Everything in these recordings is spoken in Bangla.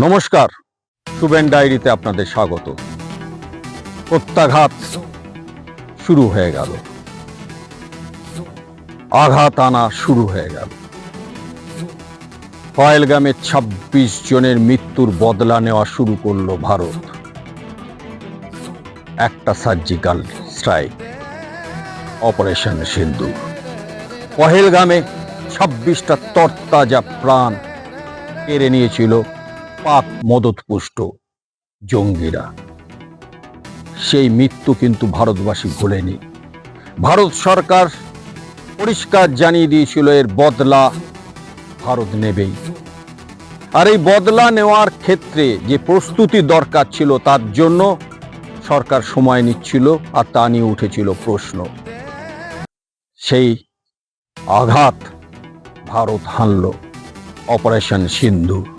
নমস্কার। শুভেন ডায়েরিতে আপনাদের স্বাগত। প্রত্যাঘাত শুরু হয়ে গেল। আঘাত আনা শুরু হয়ে গেল। পয়েলগামে ২৬ জনের মৃত্যুর বদলা নেওয়া শুরু করল ভারত। একটা সার্জিক্যাল স্ট্রাইক, অপারেশন সিন্ধু। পহেলগামে ছাব্বিশটা তরতাজা প্রাণ কেড়ে নিয়েছিল পাক মদতপুষ্ট জঙ্গিরা। সেই মৃত্যু কিন্তু ভারতবাসী ভোলেনি। ভারত সরকার পরিষ্কার জানিয়ে দিয়েছিল, এর বদলা ভারত নেবেই। আর এই বদলা নেওয়ার ক্ষেত্রে যে প্রস্তুতি দরকার ছিল, তার জন্য সরকার সময় নিচ্ছিল আর তা নিয়ে উঠেছিল প্রশ্ন। সেই আঘাত ভারত হানল, অপারেশন সিন্ধু।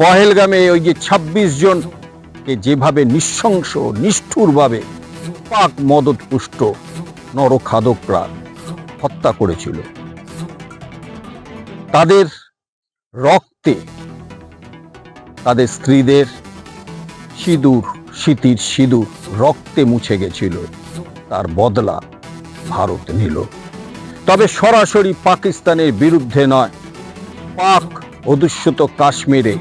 পহেলগামে ওই যে ২৬ জনকে যেভাবে নৃশংস, নিষ্ঠুরভাবে পাক মদতপুষ্ট নরখাদকরা হত্যা করেছিল। তাদের রক্তে তাদের স্ত্রীদের সিঁদুর স্মৃতির সিঁদুর রক্তে মুছে গেছিল। তার বদলা ভারত নিল। তবে সরাসরি পাকিস্তানের বিরুদ্ধে নয়, পাক অধুষ্যত কাশ্মীরে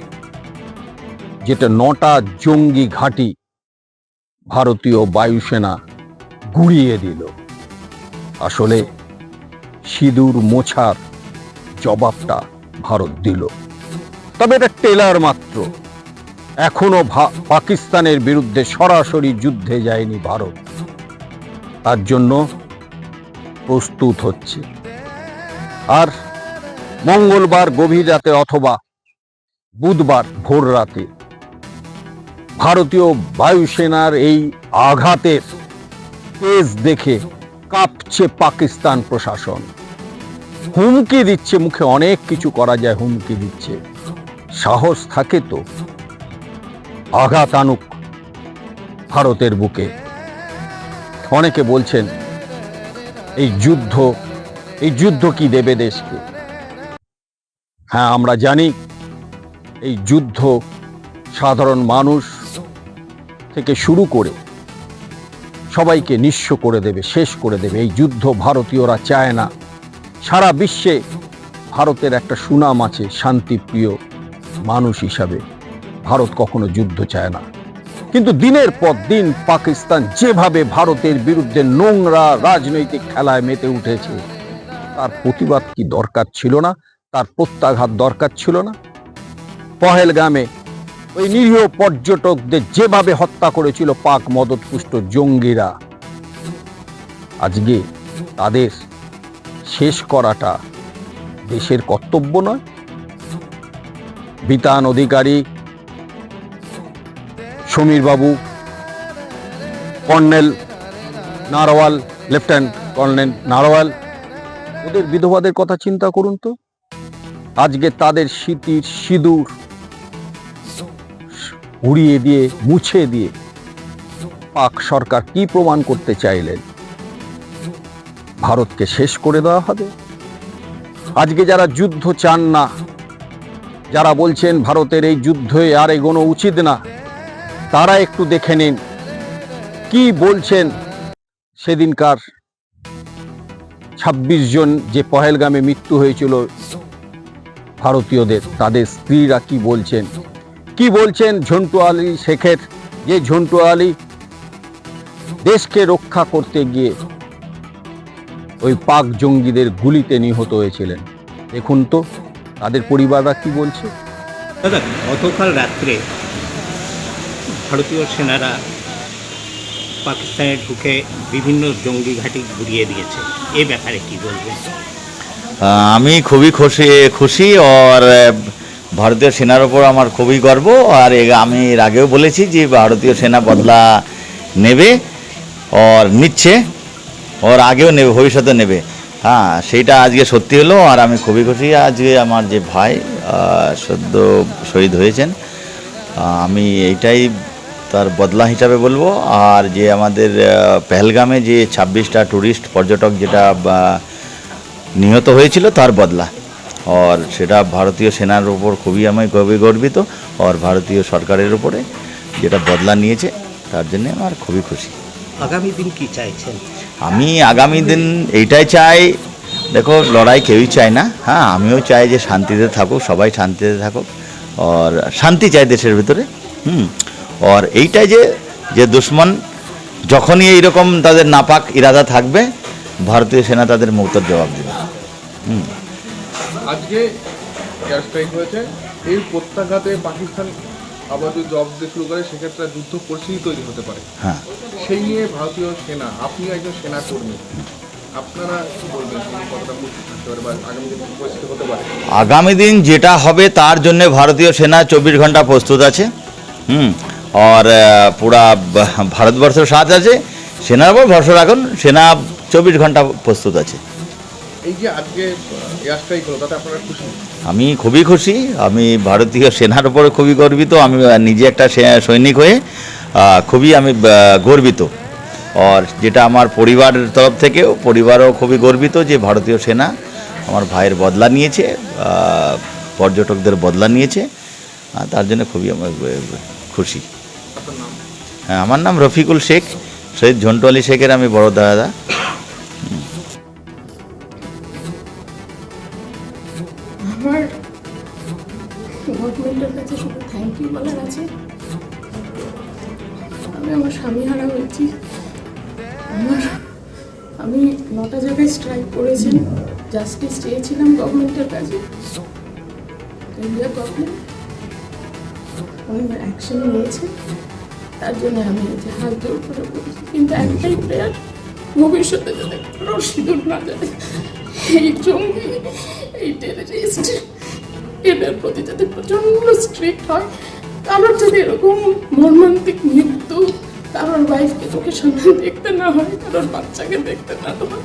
যেটা নটা জঙ্গি ঘাঁটি ভারতীয় বায়ুসেনা গুড়িয়ে দিল। আসলে সিঁদুর মোছার জবাবটা ভারত দিল। তবে এটা টেলার মাত্র। এখনও পাকিস্তানের বিরুদ্ধে সরাসরি যুদ্ধে যায়নি ভারত। তার জন্য প্রস্তুত হচ্ছে। আর মঙ্গলবার গভীর রাতে অথবা বুধবার ভোর রাতে ভারতীয় বায়ুসেনার এই আঘাতের তেজ দেখে কাঁপছে পাকিস্তান প্রশাসন। হুমকি দিচ্ছে, মুখে অনেক কিছু করা যায়, হুমকি দিচ্ছে। সাহস থাকে তো। আঘাত আনুক ভারতের বুকে। অনেকে বলছেন, এই যুদ্ধ এই যুদ্ধ কি দেবে দেশকে? হ্যাঁ আমরা জানি, এই যুদ্ধ সাধারণ মানুষ থেকে শুরু করে সবাইকে নিঃস্ব করে দেবে, শেষ করে দেবে। এই যুদ্ধ ভারতীয়রা চায় না। সারা বিশ্বে ভারতের একটা সুনাম আছে, শান্তিপ্রিয় মানুষ হিসাবে। ভারত কখনো যুদ্ধ চায় না। কিন্তু দিনের পর দিন পাকিস্তান যেভাবে ভারতের বিরুদ্ধে নোংরা রাজনৈতিক খেলায় মেতে উঠেছে, তার প্রতিবাদ কি দরকার ছিল না? তার প্রত্যাঘাত দরকার ছিল না? পহেলগামে ওই নিরীহ পর্যটকদের যেভাবে হত্যা করেছিল পাক মদতপুষ্ট জঙ্গিরা, আজকে তাদের শেষ করাটা দেশের কর্তব্য নয়। বিতান অধিকারী সমীর বাবু colonel Narwal, lieutenant colonel Narwal, ওদের বিধবাদের কথা চিন্তা করুন তো। আজকে তাদের স্মৃতির সিঁদুর উড়িয়ে দিয়ে, মুছে দিয়ে। পাক সরকার কি প্রমাণ করতে চাইলেন ভারতকে শেষ করে দেওয়া হবে। আজকে যারা যুদ্ধ চান না, যারা বলছেন ভারতের এই যুদ্ধে আর এগোনো উচিত না, তারা একটু দেখে নিন। কি বলছেন সেদিনকার ছাব্বিশ জন যে পহেলগামে মৃত্যু হয়েছিল ভারতীয়দের, তাদের স্ত্রীরা কি বলছেন? কি বলছেন ঝন্টু আলী শেখের? যে ঝন্টু আলী দেশকে রক্ষা করতে গিয়ে ওই পাক জঙ্গিদের গুলিতে নিহত হয়েছিলেন। দেখুন তো তাদের পরিবাররা কি বলছে? দাদা গতকাল রাত্রে ভারতীয় সেনারা পাকিস্তানে ঢুকে বিভিন্ন জঙ্গি ঘাঁটি ঘুরিয়ে দিয়েছে। এ ব্যাপারে কি বলবেন? আমি খুবই খুশি খুশি আর ভারতীয় সেনার ওপর আমার খুবই গর্ব, আর আমি এর আগেও বলেছি যে ভারতীয় সেনা বদলা নেবে আর নিচ্ছে ওর আগেও নেবে ভবিষ্যতে নেবে। হ্যাঁ সেইটা আজকে সত্যি হলো, আর আমি খুবই খুশি আজকে আমার যে ভাই সদ্য শহীদ হয়েছেন আমি এইটাই তার বদলা হিসাবে বলব। আর যে আমাদের পেহেলগামে যে ছাব্বিশটা ট্যুরিস্ট পর্যটক যেটা নিহত হয়েছিল, তার বদলা। और সেটা ভারতীয় সেনার উপর খুবই আমি খুবই গর্বিত আর ভারতীয় সরকারের উপরে যেটা বদলা নিয়েছে তার জন্য আমার খুবই খুশি। আগামী দিন কি চাইছেন? আমি আগামী দিন এইটাই চাই দেখো লড়াই কেউই চায় না হ্যাঁ আমিও চাই যে শান্তিতে থাকুক সবাই শান্তিতে থাকুক আর শান্তি চাই দেশের ভিতরে হুম আর এইটাই যে যে দুশ্মন যখনই এইরকম তাদের নাপাক ইরাদা থাকবে ভারতীয় সেনা তাদের মুক্তর জবাব দেবে হুম। আজকে এয়ার স্ট্রাইক হয়েছে। এই প্রত্যাঘাতে পাকিস্তান আবার যদি জবাব দিতে শুরু করে সেক্ষেত্রে যুদ্ধ পরিস্থিতি তৈরি হতে পারে। হ্যাঁ। সেই নিয়ে ভারতীয় সেনা আপনি একজন সেনা কর্মী আপনারা কি বলবেন? কতটা প্রস্তুত পারে আগামী দিনে পরিস্থিতি হতে পারে। আগামী দিন যেটা হবে তার জন্য ভারতীয় সেনা চব্বিশ ঘণ্টা প্রস্তুত আছে। হুম? আর পুরা ভারতবর্ষের সাথ আছে। সেনার উপর ভরসা রাখুন সেনা চব্বিশ ঘণ্টা প্রস্তুত আছে। এই যে আজকে এয়ার স্ট্রাইক হলো তাতে আপনারা খুশি? আমি খুবই খুশি। আমি ভারতীয় সেনার উপরে খুবই গর্বিত। আমি নিজে একটা সৈনিক হয়ে খুবই আমি গর্বিত। আর যেটা আমার পরিবারের তরফ থেকেও পরিবারও খুবই গর্বিত যে ভারতীয় সেনা আমার ভাইয়ের বদলা নিয়েছে পর্যটকদের বদলা নিয়েছে। তার জন্য খুবই আমার খুশি। হ্যাঁ আমার নাম রফিকুল শেখ। শহীদ ঝন্টু আলী শেখের আমি বড় দাদা। আমার গভর্নমেন্টের কাছে শুধু থ্যাংক ইউ বলার আছে। আমি আমার স্বামী হারা হয়েছি। আমার, আমি নটা জায়গায় স্ট্রাইক করেছি জাস্টিস চেয়েছিলাম গভর্নমেন্টের কাছে। ইন্ডিয়া গভর্নমেন্ট উনি অ্যাকশন নিয়েছে। তার জন্য আমি যে হাত জোর করে বলছি। কিন্তু একটাই প্রেয়ার ভবিষ্যতে যাতে কারও সিঁদুর না যায়। এই জঙ্গি এই টেররিস্ট এদের প্রতি যাতে প্রচণ্ড স্ট্রিক্ট হয়, কারোর যদি এরকম মর্মান্তিক মৃত্যু, কারোর ওয়াইফকে চোখের সামনে দেখতে না হয়, কারোর বাচ্চাকে দেখতে না হয়।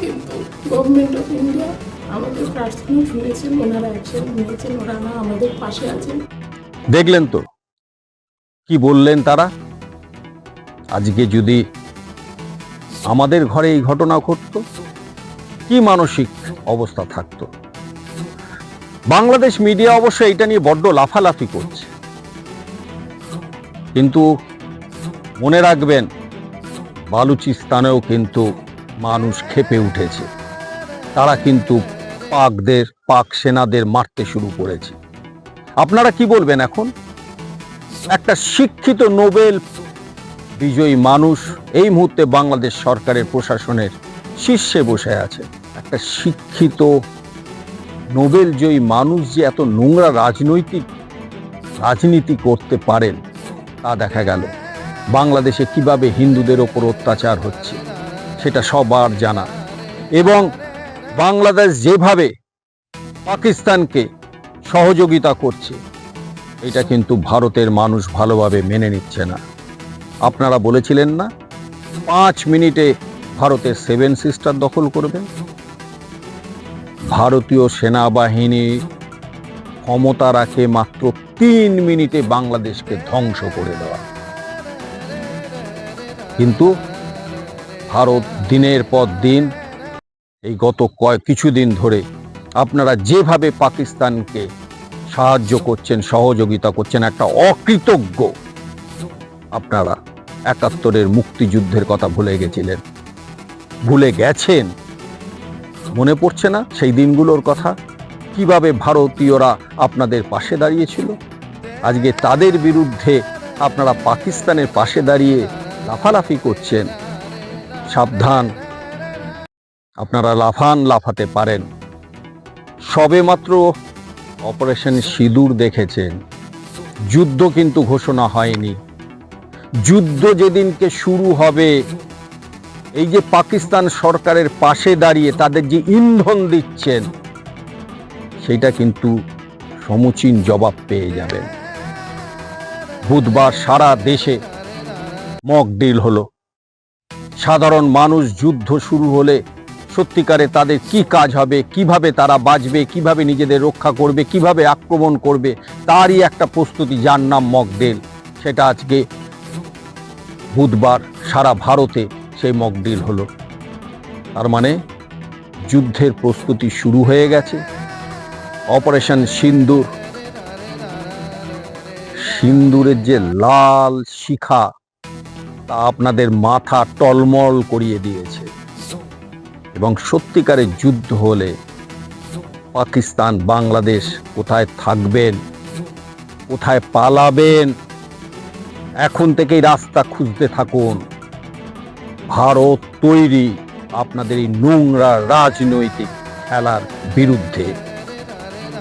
কিন্তু গভর্নমেন্ট অফ ইন্ডিয়া আমাদের প্রার্থনা শুনেছেন, ওনারা অ্যাকশন নিয়েছেন আমাদের পাশে আছেন। দেখলেন তো? কি বললেন তারা? আজকে যদি আমাদের ঘরে এই ঘটনা ঘটতো কি মানসিক অবস্থা থাকতো? বাংলাদেশ মিডিয়া অবশ্য এটা নিয়ে বড্ড লাফালাফি করছে। কিন্তু মনে রাখবেন, বালুচিস্তানেও কিন্তু মানুষ খেপে উঠেছে। তারা কিন্তু পাকদের, পাক সেনাদের মারতে শুরু করেছে। আপনারা কি বলবেন এখন? একটা শিক্ষিত নোবেল বিজয়ী মানুষ এই মুহূর্তে বাংলাদেশ সরকারের প্রশাসনের শীর্ষে বসে আছে। একটা শিক্ষিত নোবেল জয়ী মানুষ যে এত নোংরা রাজনৈতিক, রাজনীতি করতে পারেন, তা দেখা গেল। বাংলাদেশে কীভাবে হিন্দুদের ওপর অত্যাচার হচ্ছে, সেটা সবার জানা। এবং বাংলাদেশ যেভাবে পাকিস্তানকে সহযোগিতা করছে, এটা কিন্তু ভারতের মানুষ ভালোভাবে মেনে নিচ্ছে না। আপনারা বলেছিলেন না, পাঁচ মিনিটে ভারতের সেভেন সিস্টার দখল করবেন? ভারতীয় সেনাবাহিনী ক্ষমতা রাখে মাত্র তিন মিনিটে বাংলাদেশকে ধ্বংস করে দেওয়া। কিন্তু ভারত দিনের পর দিন, এই গত কয়েক, কিছুদিন ধরে আপনারা যেভাবে পাকিস্তানকে সাহায্য করছেন, সহযোগিতা করছেন, একটা অকৃতজ্ঞ আপনারা একাত্তরের মুক্তিযুদ্ধের কথা ভুলে গেছিলেন, ভুলে গেছেন। মনে পড়ছে না সেই দিনগুলোর কথা? কীভাবে ভারতীয়রা আপনাদের পাশে দাঁড়িয়েছিল? আজকে তাদের বিরুদ্ধে আপনারা পাকিস্তানের পাশে দাঁড়িয়ে লাফালাফি করছেন। সাবধান। আপনারা লাফান লাফাতে পারেন। সবেমাত্র অপারেশন সিঁদুর দেখেছেন। যুদ্ধ কিন্তু ঘোষণা হয়নি। যুদ্ধ যেদিনকে শুরু হবে এই যে পাকিস্তান সরকারের পাশে দাঁড়িয়ে তাদের যে ইন্ধন দিচ্ছেন, সেটা কিন্তু সমুচীন জবাব পেয়ে যাবেন। বুধবার সারা দেশে মক ডিল হলো। সাধারণ মানুষ যুদ্ধ শুরু হলে সত্যিকারে তাদের কি কাজ হবে, কীভাবে তারা বাঁচবে, কীভাবে নিজেদের রক্ষা করবে, কীভাবে আক্রমণ করবে, তারই একটা প্রস্তুতি, যার নাম মকডেল সেটা আজকে বুধবার সারা ভারতে সেই মকডিল হলো। তার মানে যুদ্ধের প্রস্তুতি শুরু হয়ে গেছে। অপারেশন সিন্দুর। সিন্দুরের যে লাল শিখা, তা আপনাদের মাথা টলমল করিয়ে দিয়েছে। এবং সত্যিকারের যুদ্ধ হলে পাকিস্তান, বাংলাদেশ কোথায় থাকবেন, কোথায় পালাবেন, এখন থেকেই রাস্তা খুঁজতে থাকুন। ভারত তৈরি আপনাদের এই নোংরা রাজনৈতিক খেলার বিরুদ্ধে।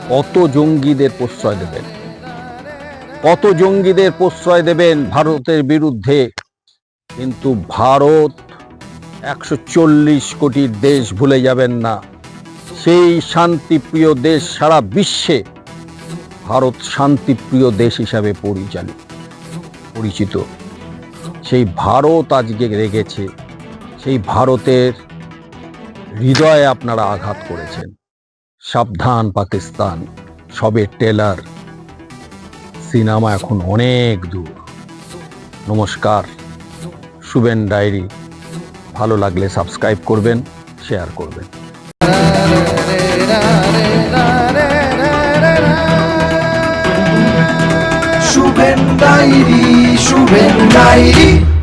কত জঙ্গিদের প্রশ্রয় দেবেন? কত জঙ্গিদের প্রশ্রয় দেবেন ভারতের বিরুদ্ধে? কিন্তু ভারত একশো চল্লিশ কোটির দেশ ভুলে যাবেন না। সেই শান্তিপ্রিয় দেশ সারা বিশ্বে ভারত শান্তিপ্রিয় দেশ হিসাবে পরিচালিত, পরিচিত। সেই ভারত আজকে রেগেছে সেই ভারতের হৃদয়ে আপনারা আঘাত করেছেন। সাবধান পাকিস্তান, সবে টেলার সিনেমা এখন অনেক দূর। নমস্কার, শুভেন ডায়েরি, ভালো লাগলে সাবস্ক্রাইব করবেন, শেয়ার করবেন। Ruben Dairi,